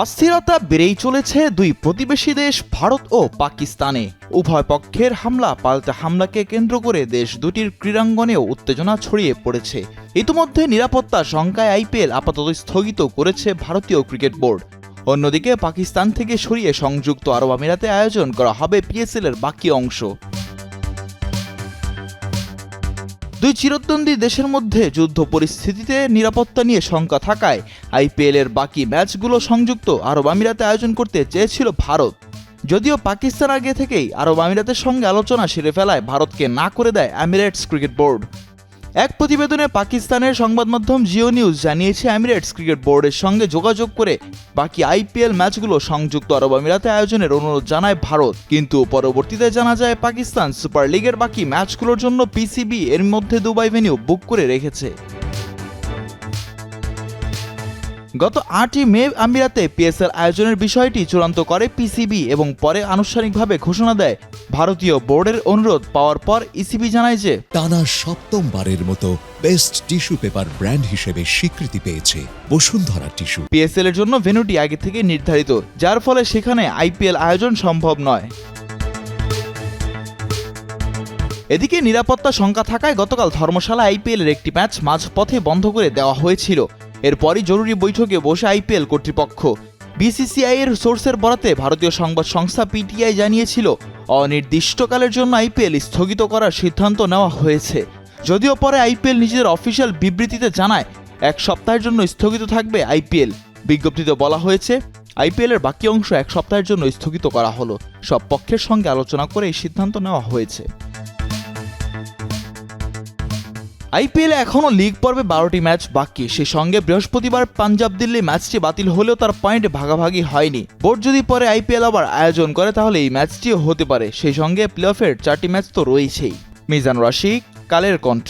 অস্থিরতা বেড়েই চলেছে দুই প্রতিবেশী দেশ ভারত ও পাকিস্তানে। উভয় পক্ষের হামলা, পাল্টা হামলাকে কেন্দ্র করে দেশ দুটির ক্রীড়াঙ্গনেও উত্তেজনা ছড়িয়ে পড়েছে। ইতিমধ্যে নিরাপত্তা শঙ্কায় আইপিএল আপাতত স্থগিত করেছে ভারতীয় ক্রিকেট বোর্ড। অন্যদিকে পাকিস্তান থেকে সরিয়ে সংযুক্ত আরব আমিরাতে আয়োজন করা হবে পিএসএল এর বাকি অংশ। দুই চিরদ্বন্দ্বী দেশের মধ্যে যুদ্ধ পরিস্থিতিতে নিরাপত্তা নিয়ে শঙ্কা থাকায় আইপিএল এর বাকি ম্যাচগুলো সংযুক্ত আরব আমিরাতে আয়োজন করতে চেয়েছিল ভারত। যদিও পাকিস্তান আগে থেকেই আরব আমিরাতের সঙ্গে আলোচনা সেরে ফেলায় ভারতকে না করে দেয় আমিরেটস ক্রিকেট বোর্ড। এক প্রতিবেদনে পাকিস্তানের সংবাদ মাধ্যম জিও নিউজ জানিয়েছে, এমিরেটস ক্রিকেট বোর্ডের সঙ্গে যোগাযোগ করে বাকি আইপিএল ম্যাচগুলো সংযুক্ত আরব আমিরাতে আয়োজনের অনুরোধ জানায় ভারত। কিন্তু পরবর্তীতে জানা যায়, পাকিস্তান সুপার লিগের বাকি ম্যাচগুলোর জন্য পিসিবি এর মধ্যে দুবাই ভেনিউ বুক করে রেখেছে। গত আটই মে আমিরাতে পিএসএল আয়োজনের বিষয়টি চূড়ান্ত করে পিসিবি এবং পরে আনুষ্ঠানিকভাবে ঘোষণা দেয়। ভারতীয় বোর্ডের অনুরোধ পাওয়ার পর ইসিবি জানায় যে টানা সপ্তমবারের মতো বেস্ট টিস্যু পেপার ব্র্যান্ড হিসেবে স্বীকৃতি পেয়েছে বসুন্ধরা টিস্যু। পিএসএল এর জন্য ভেন্যুটি আগে থেকে নির্ধারিত যার ফলে সেখানে আইপিএল আয়োজন সম্ভব নয়। এদিকে নিরাপত্তা শঙ্কা থাকায় গতকাল ধর্মশালা আইপিএল এর একটি ম্যাচ মাঝপথে বন্ধ করে দেওয়া হয়েছিল। এরপরই জরুরি বৈঠকে বসে আইপিএল কর্তৃপক্ষ। বিসিসিআই এর সোর্সের বরাতে ভারতীয় সংবাদ সংস্থা পিটিআই জানিয়েছিল, অনির্দিষ্টকালের জন্য আইপিএল স্থগিত করার সিদ্ধান্ত নেওয়া হয়েছে। যদিও পরে আইপিএল নিজেদের অফিসিয়াল বিবৃতিতে জানায়, এক সপ্তাহের জন্য স্থগিত থাকবে আইপিএল। বিজ্ঞপ্তিতে বলা হয়েছে আইপিএলের বাকি অংশ এক সপ্তাহের জন্য স্থগিত করা হলো। সব পক্ষের সঙ্গে আলোচনা করে এই সিদ্ধান্ত নেওয়া হয়েছে। আইপিএলে এখনও লিগ পর্বে বারোটি ম্যাচ বাকি। সে সঙ্গে বৃহস্পতিবার পাঞ্জাব দিল্লি ম্যাচটি বাতিল হলেও তার পয়েন্ট ভাগাভাগি হয়নি। বোর্ড যদি পরে আইপিএল আবার আয়োজন করে, তাহলে এই ম্যাচটিও হতে পারে। সেই সঙ্গে প্লে অফের চারটি ম্যাচ তো রয়েছেই। মিজান রাশিক, কালের কণ্ঠ।